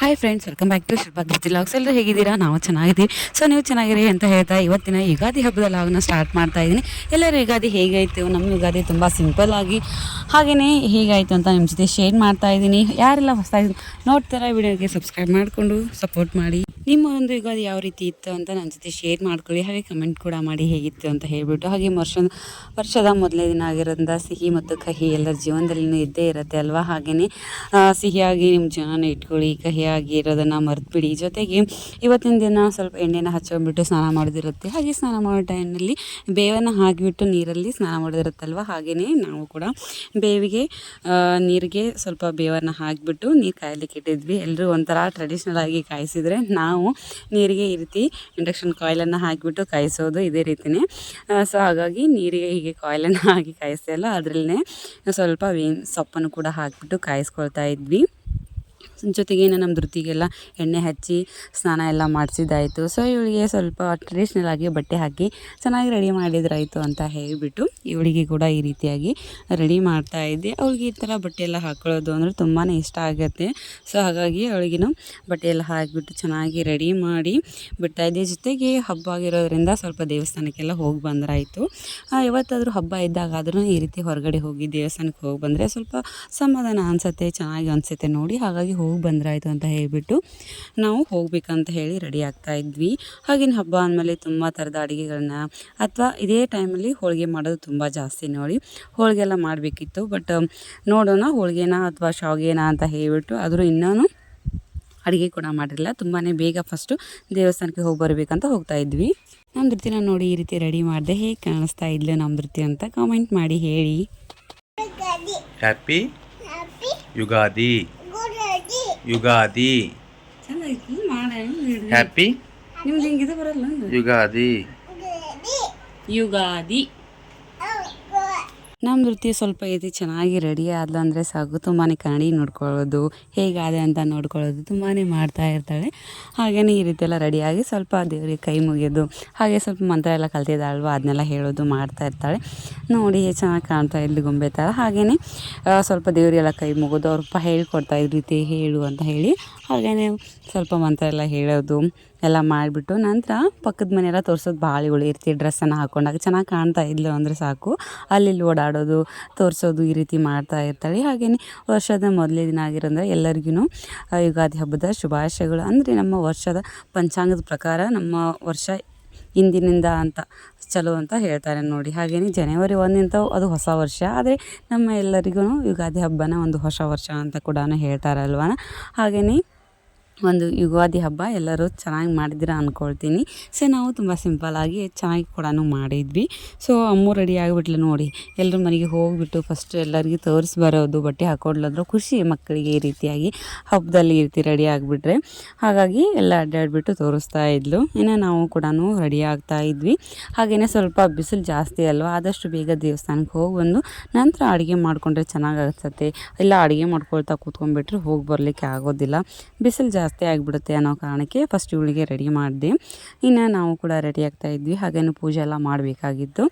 Hi friends welcome back to Shilpa vlogs ಎಲ್ಲರೂ ಹೇಗಿದ್ದೀರಾ? ನಾವು ಚೆನ್ನಾಗಿದ್ದೀವಿ. ಸೊ ನೀವು ಚೆನ್ನಾಗಿರಿ ಅಂತ ಹೇಳ್ತಾ ಇವತ್ತಿನ ಯುಗಾದಿ ಹಬ್ಬದ ಲಾಗ್ನ ಸ್ಟಾರ್ಟ್ ಮಾಡ್ತಾ ಇದ್ದೀನಿ. ಎಲ್ಲರೂ ಯುಗಾದಿ ಹೇಗಾಯಿತು ನಮ್ಮ ಯುಗಾದಿ ತುಂಬ ಸಿಂಪಲ್ ಆಗಿ ಹಾಗೆಯೇ ಹೇಗಾಯಿತು ಅಂತ ನಿಮ್ಮ ಜೊತೆ ಶೇರ್ ಮಾಡ್ತಾ ಇದ್ದೀನಿ. ಯಾರೆಲ್ಲ ಹೊಸದಾಗಿ ನೋಡ್ತಾರ ವಿಡಿಯೋಗೆ ಸಬ್ಸ್ಕ್ರೈಬ್ ಮಾಡಿಕೊಂಡು ಸಪೋರ್ಟ್ ಮಾಡಿ. ನಿಮ್ಮ ಒಂದು ಯುಗಾದಿ ಯಾವ ರೀತಿ ಇತ್ತು ಅಂತ ನನ್ನ ಜೊತೆ ಶೇರ್ ಮಾಡ್ಕೊಳ್ಳಿ. ಹಾಗೆ ಕಮೆಂಟ್ ಕೂಡ ಮಾಡಿ ಹೇಗಿತ್ತು ಅಂತ ಹೇಳಿಬಿಟ್ಟು. ಹಾಗೆ ವರ್ಷ, ವರ್ಷದ ಮೊದಲನೇ ದಿನ ಆಗಿರೋದ್ರಿಂದ ಸಿಹಿ ಮತ್ತು ಕಹಿ ಎಲ್ಲರ ಜೀವನದಲ್ಲಿ ಇದ್ದೇ ಇರುತ್ತೆ ಅಲ್ವಾ? ಹಾಗೆಯೇ ಸಿಹಿಯಾಗಿ ನಿಮ್ಮ ಜೀವನ ಇಟ್ಕೊಳ್ಳಿ, ಕಹಿಯಾಗಿ ಇರೋದನ್ನು ಮರೆತುಬಿಡಿ. ಜೊತೆಗೆ ಇವತ್ತಿನ ದಿನ ಸ್ವಲ್ಪ ಎಣ್ಣೆನ ಹಚ್ಕೊಂಡ್ಬಿಟ್ಟು ಸ್ನಾನ ಮಾಡೋದಿರುತ್ತೆ. ಹಾಗೆ ಸ್ನಾನ ಮಾಡೋ ಟೈಮ್ನಲ್ಲಿ ಬೇವನ್ನು ಹಾಕಿಬಿಟ್ಟು ನೀರಲ್ಲಿ ಸ್ನಾನ ಮಾಡೋದಿರುತ್ತಲ್ವ? ಹಾಗೆಯೇ ನಾವು ಕೂಡ ಬೇವಿಗೆ ನೀರಿಗೆ ಸ್ವಲ್ಪ ಬೇವನ್ನು ಹಾಕಿಬಿಟ್ಟು ನೀರು ಕಾಯಲಿಕ್ಕೆ ಇಟ್ಟಿದ್ವಿ. ಎಲ್ಲರೂ ಒಂಥರ ಟ್ರೆಡಿಷ್ನಲ್ ಆಗಿ ಕಾಯಿಸಿದರೆ ನಾವು ನೀರಿಗೆ ಈ ರೀತಿ ಇಂಡಕ್ಷನ್ ಕಾಯಿಲನ್ನು ಹಾಕಿಬಿಟ್ಟು ಕಾಯಿಸೋದು ಇದೇ ರೀತಿಯೇ ಸೊ ಹಾಗಾಗಿ ನೀರಿಗೆ ಹೀಗೆ ಕಾಯಿಲನ್ನು ಹಾಕಿ ಕಾಯಿಸ್ತೀವಲ್ಲ ಅದರಲ್ಲೇ ಸ್ವಲ್ಪ ವೇನ್ ಸೊಪ್ಪನ್ನು ಕೂಡ ಹಾಕಿಬಿಟ್ಟು ಕಾಯಿಸ್ಕೊಳ್ತಾ ಇದ್ವಿ. ಜೊತೆಗೆ ನಮ್ಮ ಧೃತಿಗೆಲ್ಲ ಎಣ್ಣೆ ಹಚ್ಚಿ ಸ್ನಾನ ಎಲ್ಲ ಮಾಡಿಸಿದ್ದಾಯಿತು. ಸೊ ಇವಳಿಗೆ ಸ್ವಲ್ಪ ಟ್ರೆಡಿಷ್ನಲ್ ಆಗಿ ಬಟ್ಟೆ ಹಾಕಿ ಚೆನ್ನಾಗಿ ರೆಡಿ ಮಾಡಿದ್ರಾಯಿತು ಅಂತ ಹೇಳಿಬಿಟ್ಟು ಇವಳಿಗೆ ಕೂಡ ಈ ರೀತಿಯಾಗಿ ರೆಡಿ ಮಾಡ್ತಾ ಇದ್ದೆ. ಅವಳಿಗೆ ಈ ಥರ ಬಟ್ಟೆ ಎಲ್ಲ ಹಾಕೊಳ್ಳೋದು ಅಂದರೆ ತುಂಬಾ ಇಷ್ಟ ಆಗುತ್ತೆ. ಸೊ ಹಾಗಾಗಿ ಅವಳಿಗಿನ ಬಟ್ಟೆ ಎಲ್ಲ ಹಾಕಿಬಿಟ್ಟು ಚೆನ್ನಾಗಿ ರೆಡಿ ಮಾಡಿ ಬಿಡ್ತಾ ಇದ್ದೆ. ಜೊತೆಗೆ ಹಬ್ಬ ಆಗಿರೋದ್ರಿಂದ ಸ್ವಲ್ಪ ದೇವಸ್ಥಾನಕ್ಕೆಲ್ಲ ಹೋಗಿ ಬಂದ್ರಾಯಿತು. ಯಾವತ್ತಾದರೂ ಹಬ್ಬ ಇದ್ದಾಗಾದ್ರೂ ಈ ರೀತಿ ಹೊರಗಡೆ ಹೋಗಿ ದೇವಸ್ಥಾನಕ್ಕೆ ಹೋಗಿ ಬಂದರೆ ಸ್ವಲ್ಪ ಸಮಾಧಾನ ಅನಿಸುತ್ತೆ, ಚೆನ್ನಾಗಿ ಅನಿಸುತ್ತೆ ನೋಡಿ. ಹಾಗಾಗಿ ಹೋಗಿ ಬಂದ್ರಾಯ್ತು ಅಂತ ಹೇಳಿಬಿಟ್ಟು ನಾವು ಹೋಗ್ಬೇಕಂತ ಹೇಳಿ ರೆಡಿ ಆಗ್ತಾ ಇದ್ವಿ. ಹಾಗಿನ ಹಬ್ಬ ಅಂದಮೇಲೆ ತುಂಬ ಥರದ ಅಡುಗೆಗಳನ್ನ ಅಥವಾ ಇದೇ ಟೈಮಲ್ಲಿ ಹೋಳಿಗೆ ಮಾಡೋದು ತುಂಬ ಜಾಸ್ತಿ ನೋಡಿ ಹೋಳಿಗೆ ಎಲ್ಲ ಮಾಡಬೇಕಿತ್ತು. ಬಟ್ ನೋಡೋಣ ಹೋಳಿಗೆನ ಅಥವಾ ಶಾವಿಗೆನ ಅಂತ ಹೇಳಿಬಿಟ್ಟು ಆದರೂ ಇನ್ನೂ ಅಡುಗೆ ಕೂಡ ಮಾಡಿರಲಿಲ್ಲ. ತುಂಬಾ ಬೇಗ ಫಸ್ಟು ದೇವಸ್ಥಾನಕ್ಕೆ ಹೋಗಿ ಬರಬೇಕಂತ ಹೋಗ್ತಾ ಇದ್ವಿ. ನಮ್ಮ ನೃತ್ಯನ ನೋಡಿ ಈ ರೀತಿ ರೆಡಿ ಮಾಡಿದೆ ಹೇಗೆ ಕಾಣಿಸ್ತಾ ಇದ್ಲು ನಮ್ಮ ನೃತ್ಯ ಅಂತ ಕಾಮೆಂಟ್ ಮಾಡಿ ಹೇಳಿ. ಹ್ಯಾಪಿ ಯುಗಾದಿ. ಯುಗಾದಿ. ಹ್ಯಾಪಿ ನಿಮ್ದು ಹಿಂಗಿದು ಬರಲ್ಲ ಯುಗಾದಿ. ಯುಗಾದಿ. ನಮ್ಮ ನೃತ್ಯ ಸ್ವಲ್ಪ ಇದು ಚೆನ್ನಾಗಿ ರೆಡಿ ಆದ್ಲು ಅಂದರೆ ಸಾಕು ತುಂಬಾ ಕನ್ನಡಿ ನೋಡ್ಕೊಳ್ಳೋದು, ಹೇಗಾದೆ ಅಂತ ನೋಡ್ಕೊಳ್ಳೋದು ತುಂಬಾ ಮಾಡ್ತಾ ಇರ್ತಾಳೆ. ಹಾಗೆಯೇ ಈ ರೀತಿ ಎಲ್ಲ ರೆಡಿಯಾಗಿ ಸ್ವಲ್ಪ ದೇವರಿಗೆ ಕೈ ಮುಗಿಯೋದು, ಹಾಗೆ ಸ್ವಲ್ಪ ಮಂತ್ರ ಎಲ್ಲ ಕಲ್ತಿದ್ದಾಳಲ್ವ, ಅದನ್ನೆಲ್ಲ ಹೇಳೋದು ಮಾಡ್ತಾ ಇರ್ತಾಳೆ. ನೋಡಿ ಚೆನ್ನಾಗಿ ಕಾಣ್ತಾ ಇದ್ಲು ಗೊಂಬೆ ಥರ ಹಾಗೆಯೇ ಸ್ವಲ್ಪ ದೇವರಿಗೆಲ್ಲ ಕೈ ಮುಗೋದು ಅವ್ರಪ್ಪ ಹೇಳ್ಕೊಡ್ತಾ ಇದ್ರು ರೀತಿ ಹೇಳು ಅಂತ ಹೇಳಿ. ಹಾಗೆಯೇ ಸ್ವಲ್ಪ ಮಂತ್ರ ಎಲ್ಲ ಹೇಳೋದು ಎಲ್ಲ ಮಾಡಿಬಿಟ್ಟು ನಂತರ ಪಕ್ಕದ ಮನೆಯೆಲ್ಲ ತೋರ್ಸೋದು ಭಾಳ ಇವಳು ಇರ್ತಿ ಡ್ರೆಸ್ಸನ್ನು ಹಾಕೊಂಡಾಗ ಚೆನ್ನಾಗಿ ಕಾಣ್ತಾ ಇದ್ಲು ಅಂದರೆ ಸಾಕು. ಅಲ್ಲಿ ಓಡಾಡೋದು, ತೋರಿಸೋದು ಈ ರೀತಿ ಮಾಡ್ತಾ ಇರ್ತಾಳೆ. ಹಾಗೆಯೇ ವರ್ಷದ ಮೊದಲೇ ದಿನ ಆಗಿರೋದ್ರೆ ಎಲ್ಲರಿಗೂ ಯುಗಾದಿ ಹಬ್ಬದ ಶುಭಾಶಯಗಳು. ಅಂದರೆ ನಮ್ಮ ವರ್ಷದ ಪಂಚಾಂಗದ ಪ್ರಕಾರ ನಮ್ಮ ವರ್ಷ ಇಂದಿನಿಂದ ಅಂತ ಚಲೋ ಅಂತ ಹೇಳ್ತಾರೆ ನೋಡಿ. ಹಾಗೆಯೇ ಜನವರಿ ಒಂದಿಂತ ಅದು ಹೊಸ ವರ್ಷ. ಆದರೆ ನಮ್ಮ ಎಲ್ಲರಿಗೂ ಯುಗಾದಿ ಹಬ್ಬನ ಒಂದು ಹೊಸ ವರ್ಷ ಅಂತ ಕೂಡ ಹೇಳ್ತಾರಲ್ವ ಹಾಗೆಯೇ ಒಂದು ಯುಗಾದಿ ಹಬ್ಬ ಎಲ್ಲರೂ ಚೆನ್ನಾಗಿ ಮಾಡಿದ್ದೀರಾ ಅಂದ್ಕೊಳ್ತೀನಿ ಸೊ ನಾವು ತುಂಬ ಸಿಂಪಲ್ಲಾಗಿ ಚೆನ್ನಾಗಿ ಕೂಡ ಮಾಡಿದ್ವಿ. ಸೊ ಅಮ್ಮು ರೆಡಿ ಆಗಿಬಿಟ್ಲು ನೋಡಿ. ಎಲ್ಲರೂ ಮನೆಗೆ ಹೋಗಿಬಿಟ್ಟು ಫಸ್ಟ್ ಎಲ್ಲರಿಗೂ ತೋರಿಸಿ ಬರೋದು, ಬಟ್ಟೆ ಹಾಕೊಡ್ಲಾದ್ರು ಖುಷಿ ಮಕ್ಕಳಿಗೆ ಈ ರೀತಿಯಾಗಿ ಹಬ್ಬದಲ್ಲಿ ಈ ರೀತಿ ರೆಡಿ ಆಗಿಬಿಟ್ರೆ. ಹಾಗಾಗಿ ಎಲ್ಲ ಅಡ್ಡಾಡಿಬಿಟ್ಟು ತೋರಿಸ್ತಾ ಇದ್ಲು. ಇನ್ನು ನಾವು ಕೂಡ ರೆಡಿ ಆಗ್ತಾ ಇದ್ವಿ. ಹಾಗೆಯೇ ಸ್ವಲ್ಪ ಬಿಸಿಲು ಜಾಸ್ತಿ ಅಲ್ವಾ, ಆದಷ್ಟು ಬೇಗ ದೇವಸ್ಥಾನಕ್ಕೆ ಹೋಗಿ ಬಂದು ನಂತರ ಅಡುಗೆ ಮಾಡಿಕೊಂಡ್ರೆ ಚೆನ್ನಾಗಿ ಇಲ್ಲ ಅಡುಗೆ ಮಾಡ್ಕೊಳ್ತಾ ಕೂತ್ಕೊಂಡ್ಬಿಟ್ರೆ ಹೋಗಿ ಬರಲಿಕ್ಕೆ ಆಗೋದಿಲ್ಲ. ಬಿಸಿಲು ಜಾಸ್ತಿ ಆಗಿಬಿಡುತ್ತೆ ಅನ್ನೋ ಕಾರಣಕ್ಕೆ ಫಸ್ಟ್ ಇವಳಿಗೆ ರೆಡಿ ಮಾಡಿದೆ. ಇನ್ನು ನಾವು ಕೂಡ ರೆಡಿ ಆಗ್ತಾ ಇದ್ವಿ. ಹಾಗೇನು ಪೂಜೆ ಎಲ್ಲ ಮಾಡಬೇಕಾಗಿತ್ತು.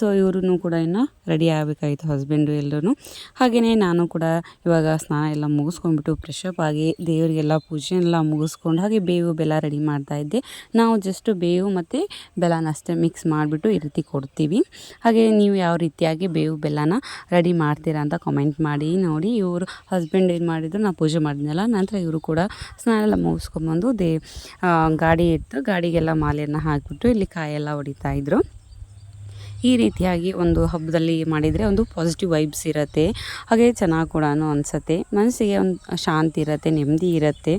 ಸೊ ಇವರು ಕೂಡ ಇನ್ನು ರೆಡಿ ಆಗಬೇಕಾಗಿತ್ತು ಹಸ್ಬೆಂಡು ಎಲ್ಲರೂ ಹಾಗೆಯೇ ನಾನು ಕೂಡ ಇವಾಗ ಸ್ನಾನ ಎಲ್ಲ ಮುಗಿಸ್ಕೊಂಡ್ಬಿಟ್ಟು ಫ್ರೆಶಪ್ ಆಗಿ ದೇವರಿಗೆಲ್ಲ ಪೂಜೆ ಎಲ್ಲ ಮುಗಿಸ್ಕೊಂಡು ಹಾಗೆ ಬೇವು ಬೆಲ್ಲ ರೆಡಿ ಮಾಡ್ತಾ ಇದ್ದೆ. ನಾವು ಜಸ್ಟ್ ಬೇವು ಮತ್ತು ಬೆಲ್ಲನ ಅಷ್ಟೇ ಮಿಕ್ಸ್ ಮಾಡಿಬಿಟ್ಟು ಈ ರೀತಿ ಕೊಡ್ತೀವಿ. ಹಾಗೆ ನೀವು ಯಾವ ರೀತಿಯಾಗಿ ಬೇವು ಬೆಲ್ಲನ ರೆಡಿ ಮಾಡ್ತೀರಾ ಅಂತ ಕಮೆಂಟ್ ಮಾಡಿ ನೋಡಿ. ಇವರು ಹಸ್ಬೆಂಡ್ ಏನು ಮಾಡಿದ್ರು ನಾನು ಪೂಜೆ ಮಾಡಿದ್ನಲ್ಲ, ನಂತರ ಇವರು ಕೂಡ ಸ್ನಾನ ಎಲ್ಲ ಮುಗಿಸ್ಕೊಂಬಂದು ದೇ ಗಾಡಿ ಇತ್ತು ಗಾಡಿಗೆಲ್ಲ ಮಾಲೆಯನ್ನು ಹಾಕಿಬಿಟ್ಟು ಇಲ್ಲಿ ಕಾಯೆಲ್ಲ ಹೊಡಿತಾ ಇದ್ರು. ಈ ರೀತಿಯಾಗಿ ಒಂದು ಹಬ್ಬದಲ್ಲಿ ಮಾಡಿದರೆ ಒಂದು ಪಾಸಿಟಿವ್ ವೈಬ್ಸ್ ಇರುತ್ತೆ. ಹಾಗೆ ಚೆನ್ನಾಗಿ ಕೂಡ ಅನಿಸುತ್ತೆ. ಮನಸ್ಸಿಗೆ ಒಂದು ಶಾಂತಿ ಇರುತ್ತೆ, ನೆಮ್ಮದಿ ಇರುತ್ತೆ.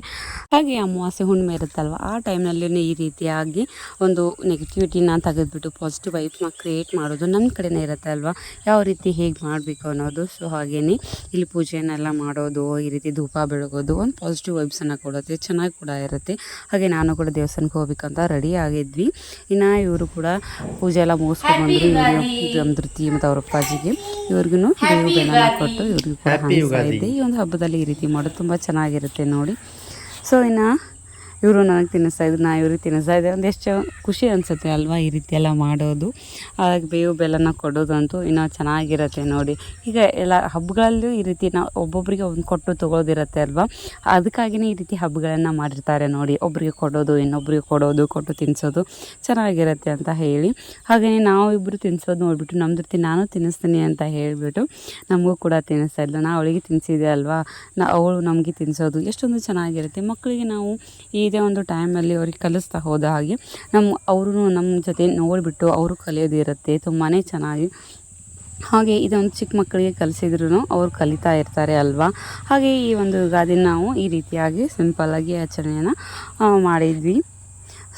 ಹಾಗೆ ಅಮಾವಾಸ್ಯೆ ಹುಣ್ಣಿಮೆ ಇರುತ್ತಲ್ವ, ಆ ಟೈಮ್ನಲ್ಲಿ ಈ ರೀತಿಯಾಗಿ ಒಂದು ನೆಗೆಟಿವಿಟಿನ ತೆಗೆದುಬಿಟ್ಟು ಪಾಸಿಟಿವ್ ವೈಬ್ಸ್ನ ಕ್ರಿಯೇಟ್ ಮಾಡೋದು ನನ್ನ ಕಡೆನೇ ಇರುತ್ತೆ ಅಲ್ವಾ? ಯಾವ ರೀತಿ ಹೇಗೆ ಮಾಡಬೇಕು ಅನ್ನೋದು. ಸೊ ಹಾಗೇ ಇಲ್ಲಿ ಪೂಜೆಯನ್ನೆಲ್ಲ ಮಾಡೋದು, ಈ ರೀತಿ ಧೂಪ ಬೆಳಗೋದು ಒಂದು ಪಾಸಿಟಿವ್ ವೈಬ್ಸನ್ನು ಕೊಡುತ್ತೆ, ಚೆನ್ನಾಗಿ ಕೂಡ ಇರುತ್ತೆ. ಹಾಗೆ ನಾನು ಕೂಡ ದೇವಸ್ಥಾನಕ್ಕೆ ಹೋಗ್ಬೇಕಂತ ರೆಡಿ ಆಗಿದ್ವಿ. ಇನ್ನು ಇವರು ಕೂಡ ಪೂಜೆ ಎಲ್ಲ ಮುಗಿಸ್ಕೊಂಡ್ಬಂದ್ರು ಇವರು ನಮ್ಮ ಧೃತಿ ಮತ್ತು ಅವ್ರ ಅಪ್ಪಾಜಿಗೆ ಇವ್ರಿಗೂ ಬೇವು ಬೆಲ್ಲನ ಕೊಟ್ಟು ಇವ್ರಿಗೂ ಕೂಡ ಹಂಚ್ತಾ ಯುಗಾದಿ. ಇದ್ದೆ ಈ ಒಂದು ಹಬ್ಬದಲ್ಲಿ ಈ ರೀತಿ ಮಾಡೋದು ತುಂಬ ಚೆನ್ನಾಗಿರುತ್ತೆ ನೋಡಿ. ಸೊ ಇನ್ನು ಇವರು ನನಗೆ ತಿನ್ನಿಸ್ತಾ ಇದ್ರು, ನಾ ಇವ್ರಿಗೆ ತಿನ್ನಿಸ್ತಾ ಇದ್ದೆ. ಒಂದು ಎಷ್ಟು ಖುಷಿ ಅನಿಸುತ್ತೆ ಅಲ್ವಾ ಈ ರೀತಿ ಎಲ್ಲ ಮಾಡೋದು? ಹಾಗೆ ಬೇವು ಬೆಲ್ಲನ ಕೊಡೋದಂತೂ ಇನ್ನೂ ಚೆನ್ನಾಗಿರುತ್ತೆ ನೋಡಿ. ಈಗ ಎಲ್ಲ ಹಬ್ಬಗಳಲ್ಲೂ ಈ ರೀತಿ ನಾವು ಒಬ್ಬೊಬ್ಬರಿಗೆ ಒಂದು ಕೊಟ್ಟು ತೊಗೊಳೋದಿರುತ್ತೆ ಅಲ್ವಾ? ಅದಕ್ಕಾಗಿಯೇ ಈ ರೀತಿ ಹಬ್ಬಗಳನ್ನು ಮಾಡಿರ್ತಾರೆ ನೋಡಿ. ಒಬ್ಬರಿಗೆ ಕೊಡೋದು ಇನ್ನೊಬ್ಬರಿಗೆ ಕೊಡೋದು, ಕೊಟ್ಟು ತಿನ್ನಿಸೋದು ಚೆನ್ನಾಗಿರುತ್ತೆ ಅಂತ ಹೇಳಿ. ಹಾಗೆಯೇ ನಾವು ಇಬ್ಬರು ತಿನ್ನಿಸೋದು ನೋಡಿಬಿಟ್ಟು ನಮ್ಮ ಜೊತೆ ನಾನು ತಿನ್ನಿಸ್ತೀನಿ ಅಂತ ಹೇಳಿಬಿಟ್ಟು ನಮಗೂ ಕೂಡ ತಿನ್ನಿಸ್ತಾ ಇದ್ಲು ನಾ ಅವಳಿಗೆ ತಿನ್ನಿಸಿದೆ ಅಲ್ವಾ? ನಾ ಅವಳು ನಮಗೆ ತಿನ್ನಿಸೋದು ಎಷ್ಟೊಂದು ಚೆನ್ನಾಗಿರುತ್ತೆ. ಮಕ್ಕಳಿಗೆ ನಾವು ಇದೇ ಒಂದು ಟೈಮಲ್ಲಿ ಅವ್ರಿಗೆ ಕಲಿಸ್ತಾ ಹೋದ ಹಾಗೆ. ನಮ್ಮ ಅವರು ನಮ್ಮ ಜೊತೆ ನೋಡಿಬಿಟ್ಟು ಅವರು ಕಲಿಯೋದಿರುತ್ತೆ ತುಂಬಾ ಚೆನ್ನಾಗಿ. ಹಾಗೆ ಇದೊಂದು ಚಿಕ್ಕ ಮಕ್ಕಳಿಗೆ ಕಲಿಸಿದ್ರು ಅವರು ಕಲಿತಾ ಇರ್ತಾರೆ ಅಲ್ವಾ? ಹಾಗೆ ಈ ಒಂದು ಗಾದಿನ ನಾವು ಈ ರೀತಿಯಾಗಿ ಸಿಂಪಲ್ಲಾಗಿ ಆಚರಣೆಯನ್ನು ಮಾಡಿದ್ವಿ.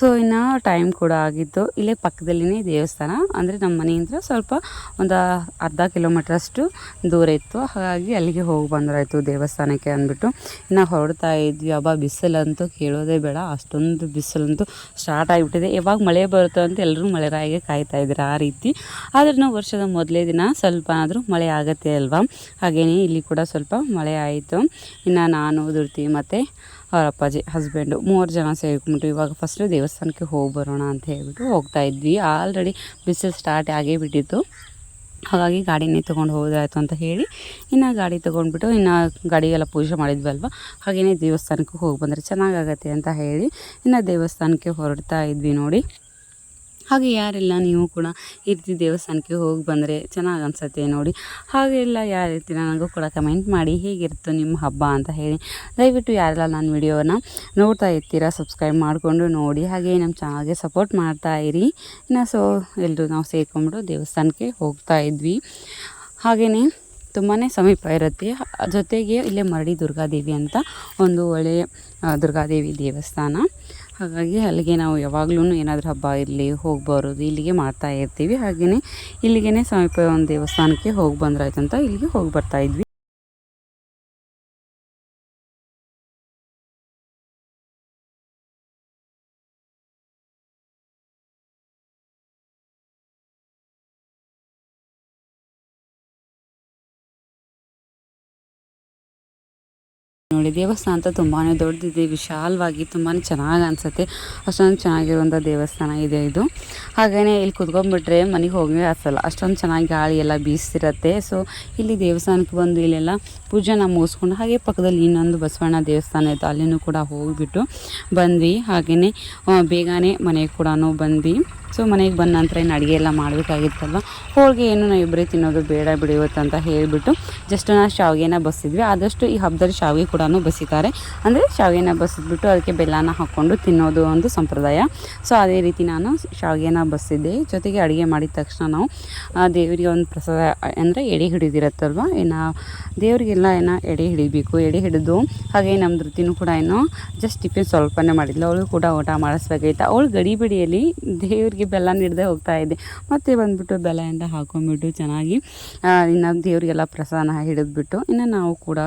ಸೊ ಇನ್ನು ಟೈಮ್ ಕೂಡ ಆಗಿತ್ತು ಇಲ್ಲೇ ಪಕ್ಕದಲ್ಲಿನೇ ದೇವಸ್ಥಾನ. ಅಂದರೆ ನಮ್ಮ ಮನೆಯಿಂದ ಸ್ವಲ್ಪ ಒಂದು ಅರ್ಧ ಕಿಲೋಮೀಟ್ರಷ್ಟು ದೂರ ಇತ್ತು. ಹಾಗಾಗಿ ಅಲ್ಲಿಗೆ ಹೋಗಿ ಬಂದ್ರಾಯಿತು ದೇವಸ್ಥಾನಕ್ಕೆ ಅಂದ್ಬಿಟ್ಟು. ಇನ್ನು ಹೊರಡ್ತಾ ಇದ್ವಿ. ಹಬ್ಬ ಬಿಸಿಲಂತೂ ಕೇಳೋದೇ ಬೇಡ. ಅಷ್ಟೊಂದು ಬಿಸಿಲಂತೂ ಸ್ಟಾರ್ಟ್ ಆಗಿಬಿಟ್ಟಿದೆ. ಯಾವಾಗ ಮಳೆ ಬರುತ್ತೋ ಅಂತ ಎಲ್ಲರೂ ಮಳೆರಾಯಿಗೆ ಕಾಯ್ತಾ ಇದ್ದಾರೆ ಆ ರೀತಿ. ಆದ್ರೂ ವರ್ಷದ ಮೊದಲೇ ದಿನ ಸ್ವಲ್ಪ ಆದರೂ ಮಳೆ ಆಗುತ್ತೆ ಅಲ್ವಾ? ಹಾಗೆಯೇ ಇಲ್ಲಿ ಕೂಡ ಸ್ವಲ್ಪ ಮಳೆ ಆಯಿತು. ಇನ್ನು ನಾನು, ದುರ್ತಿ ಮತ್ತು ಅವ್ರ ಅಪ್ಪಾಜಿ ಹಸ್ಬೆಂಡು ಮೂರು ಜನ ಸೇರಿಕೊಂಡು ಇವಾಗ ಫಸ್ಟು ದೇವಸ್ಥಾನಕ್ಕೆ ಹೋಗಿ ಬರೋಣ ಅಂತ ಹೇಳ್ಬಿಟ್ಟು ಹೋಗ್ತಾ ಇದ್ವಿ. ಆಲ್ರೆಡಿ ಬಿಸಿಲು ಸ್ಟಾರ್ಟ್ ಆಗೇ ಬಿಟ್ಟಿತ್ತು. ಹಾಗಾಗಿ ಗಾಡಿನೇ ತೊಗೊಂಡು ಹೋದ್ರಾಯ್ತು ಅಂತ ಹೇಳಿ ಇನ್ನು ಗಾಡಿ ತೊಗೊಂಡ್ಬಿಟ್ಟು ಇನ್ನು ಗಾಡಿಗೆಲ್ಲ ಪೂಜೆ ಮಾಡಿದ್ವಲ್ವ? ಹಾಗೆಯೇ ದೇವಸ್ಥಾನಕ್ಕೆ ಹೋಗಿ ಬಂದರೆ ಚೆನ್ನಾಗಾಗತ್ತೆ ಅಂತ ಹೇಳಿ ಇನ್ನು ದೇವಸ್ಥಾನಕ್ಕೆ ಹೊರಡ್ತಾ ಇದ್ವಿ ನೋಡಿ. ಹಾಗೆ ಯಾರೆಲ್ಲ ನೀವು ಕೂಡ ಈ ರೀತಿ ದೇವಸ್ಥಾನಕ್ಕೆ ಹೋಗಿ ಬಂದರೆ ಚೆನ್ನಾಗಿ ಅನಿಸುತ್ತೆ ನೋಡಿ. ಹಾಗೆಲ್ಲ ಯಾವ ರೀತಿ ನನಗೂ ಕೂಡ ಕಮೆಂಟ್ ಮಾಡಿ ಹೇಗಿರುತ್ತೆ ನಿಮ್ಮ ಹಬ್ಬ ಅಂತ ಹೇಳಿ. ದಯವಿಟ್ಟು ಯಾರೆಲ್ಲ ನನ್ನ ವಿಡಿಯೋನ ನೋಡ್ತಾ ಇರ್ತೀರಾ ಸಬ್ಸ್ಕ್ರೈಬ್ ಮಾಡಿಕೊಂಡು ನೋಡಿ. ಹಾಗೆ ನಮ್ಮ ಚಾನಲ್ಗೆ ಸಪೋರ್ಟ್ ಮಾಡ್ತಾ ಇರಿ. ಇನ್ನು ಸೊ ಎಲ್ಲರೂ ನಾವು ಸೇರಿಕೊಂಡು ದೇವಸ್ಥಾನಕ್ಕೆ ಹೋಗ್ತಾ ಇದ್ವಿ. ಹಾಗೆಯೇ ತುಂಬಾ ಸಮೀಪ ಇರುತ್ತೆ. ಜೊತೆಗೆ ಇಲ್ಲೇ ಮರಡಿ ದುರ್ಗಾದೇವಿ ಅಂತ ಒಂದು ಒಳ್ಳೆಯ ದುರ್ಗಾದೇವಿ ದೇವಸ್ಥಾನ. ಹಾಗಾಗಿ ಅಲ್ಲಿಗೆ ನಾವು ಯಾವಾಗಲೂ ಏನಾದರೂ ಹಬ್ಬ ಇರಲಿ, ಹೋಗಿ ಬರೋದು, ಇಲ್ಲಿಗೆ ಮಾಡ್ತಾ ಇರ್ತೀವಿ. ಹಾಗೆಯೇ ಇಲ್ಲಿಗೆ ಸಮೀಪ ಒಂದು ದೇವಸ್ಥಾನಕ್ಕೆ ಹೋಗಿ ಬಂದ್ರಾಯ್ತು ಅಂತ ಇಲ್ಲಿಗೆ ಹೋಗಿ ಬರ್ತಾ ನೋಡಿ, ದೇವಸ್ಥಾನ ಅಂತ ತುಂಬಾ ದೊಡ್ಡದಿದೆ, ವಿಶಾಲವಾಗಿ ತುಂಬಾ ಚೆನ್ನಾಗಿ ಅನಿಸುತ್ತೆ. ಅಷ್ಟೊಂದು ಚೆನ್ನಾಗಿರುವಂಥ ದೇವಸ್ಥಾನ ಇದೆ ಇದು. ಹಾಗೆಯೇ ಇಲ್ಲಿ ಕುತ್ಕೊಂಡ್ಬಿಟ್ರೆ ಮನೆಗೆ ಹೋಗಿ ಅನ್ಸಲ್ಲ ಅಷ್ಟೊಂದು ಚೆನ್ನಾಗಿ ಗಾಳಿ ಎಲ್ಲ ಬೀಸ್ತಿರತ್ತೆ. ಸೊ ಇಲ್ಲಿ ದೇವಸ್ಥಾನಕ್ಕೆ ಬಂದು ಇಲ್ಲೆಲ್ಲ ಪೂಜೆನ ಮುಗಿಸ್ಕೊಂಡು ಹಾಗೆ ಪಕ್ಕದಲ್ಲಿ ಇನ್ನೊಂದು ಬಸವಣ್ಣ ದೇವಸ್ಥಾನ ಇತ್ತು. ಅಲ್ಲಿನೂ ಕೂಡ ಹೋಗಿಬಿಟ್ಟು ಬಂದ್ವಿ. ಹಾಗೆಯೇ ಬೇಗನೆ ಮನೆಗೆ ಕೂಡ ಬಂದ್ವಿ. ಸೊ ಮನೆಗೆ ಬಂದ ನಂತರ ಏನು ಅಡುಗೆ ಎಲ್ಲ ಮಾಡಬೇಕಾಗಿತ್ತಲ್ವ ಹೋಳಿಗೆ ಏನು ನಾವು ಇಬ್ಬರೇ ತಿನ್ನೋದು ಬೇಡ ಬಿಡಿ ಅಂತ ಹೇಳಿಬಿಟ್ಟು ಜಸ್ಟ್ ನಾವು ಶಾವಿಗೆನ ಬಸ್ಸಿದ್ವಿ. ಆದಷ್ಟು ಈ ಹಬ್ಬದಲ್ಲಿ ಶಾವಿಗೆ ಕೂಡ ಬಸಿತಾರೆ. ಅಂದರೆ ಶಾವಿಗೆನ ಬಸಿದ್ಬಿಟ್ಟು ಅದಕ್ಕೆ ಬೆಲ್ಲನ ಹಾಕ್ಕೊಂಡು ತಿನ್ನೋದು ಒಂದು ಸಂಪ್ರದಾಯ. ಸೊ ಅದೇ ರೀತಿ ನಾನು ಶಾವಿಗೆನ ಬಸ್ಸಿದ್ದೆ. ಜೊತೆಗೆ ಅಡುಗೆ ಮಾಡಿದ ತಕ್ಷಣ ನಾವು ದೇವರಿಗೆ ಒಂದು ಪ್ರಸಾದ, ಅಂದರೆ ಎಡೆ ಹಿಡಿದಿರತ್ತಲ್ವ? ಏನು ದೇವರಿಗೆಲ್ಲ ಏನೋ ಎಡೆ ಹಿಡಿಬೇಕು. ಎಡೆ ಹಿಡಿದು ಹಾಗೆ ನಮ್ಮ ಧೃತಿನೂ ಕೂಡ ಏನೋ ಜಸ್ಟ್ ಟಿಫಿನ್ ಸ್ವಲ್ಪನೇ ಮಾಡಿದ್ಲು. ಅವಳು ಕೂಡ ಊಟ ಮಾಡಿಸ್ಬೇಕಾಯ್ತು ಅವಳು ಗಡಿಬಿಡಿಯಲ್ಲಿ ದೇವರಿಗೆ ಬೆಲ್ಲ ನೀಡದೆ ಹೋಗ್ತಾ ಇದ್ದೆ ಮತ್ತೆ ಬಂದ್ಬಿಟ್ಟು ಎಲ್ಲ ಹಾಕೊಂಡ್ಬಿಟ್ಟು ಚೆನ್ನಾಗಿ ಇನ್ನು ದೇವರಿಗೆಲ್ಲ ಪ್ರಸಾದನ ಹಿಡಿದ್ಬಿಟ್ಟು ಇನ್ನು ನಾವು ಕೂಡ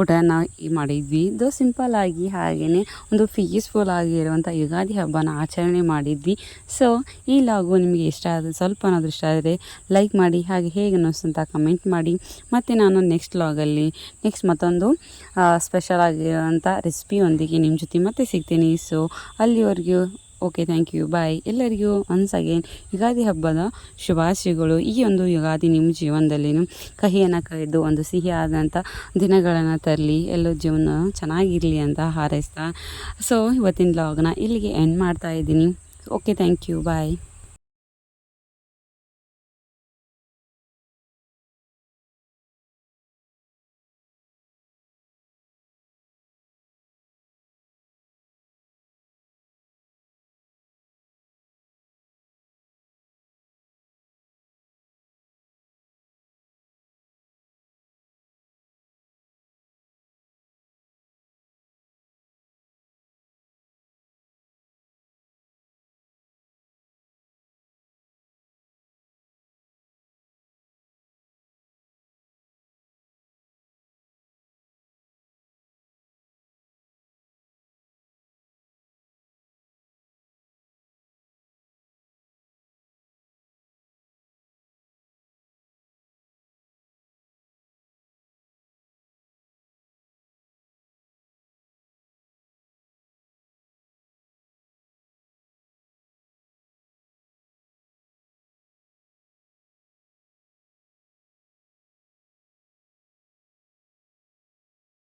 ಊಟನ ಮಾಡಿದ್ವಿ. ಇದು ಸಿಂಪಲ್ ಆಗಿ ಹಾಗೆಯೇ ಒಂದು ಪೀಸ್ಫುಲ್ ಆಗಿರುವಂಥ ಯುಗಾದಿ ಹಬ್ಬನ ಆಚರಣೆ ಮಾಡಿದ್ವಿ. ಸೊ ಈ ಲಾಗು ನಿಮಗೆ ಇಷ್ಟ ಆದರೆ, ಸ್ವಲ್ಪ ಅನ್ನೋದು ಇಷ್ಟ ಆದರೆ ಲೈಕ್ ಮಾಡಿ, ಹಾಗೆ ಹೇಗೆ ಅನ್ನಿಸ್ತಂತ ಕಮೆಂಟ್ ಮಾಡಿ. ಮತ್ತು ನಾನು ನೆಕ್ಸ್ಟ್ ಲಾಗಲ್ಲಿ ನೆಕ್ಸ್ಟ್ ಮತ್ತೊಂದು ಸ್ಪೆಷಲ್ ಆಗಿರೋಂಥ ರೆಸಿಪಿಯೊಂದಿಗೆ ನಿಮ್ಮ ಜೊತೆ ಮತ್ತೆ ಸಿಗ್ತೀನಿ. ಸೊ ಅಲ್ಲಿವರೆಗೂ ಓಕೆ ಥ್ಯಾಂಕ್ ಯು ಬಾಯ್ ಎಲ್ಲರಿಗೂ ಒನ್ಸ್ ಅಗೇನ್ ಯುಗಾದಿ ಹಬ್ಬದ ಶುಭಾಶಯಗಳು. ಈ ಒಂದು ಯುಗಾದಿ ನಿಮ್ಮ ಜೀವನದಲ್ಲಿ ಕಹಿಯನ್ನು ಕರೆದು ಒಂದು ಸಿಹಿಯಾದಂಥ ದಿನಗಳನ್ನು ತರಲಿ ಎಲ್ಲರ ಜೀವನ ಚೆನ್ನಾಗಿರಲಿ ಅಂತ ಹಾರೈಸ್ತಾ. ಸೊ ಇವತ್ತಿನ ಲಾಗ್ನ ಇಲ್ಲಿಗೆ ಎಂಡ್ ಮಾಡ್ತಾ ಇದ್ದೀನಿ. Okay thank you bye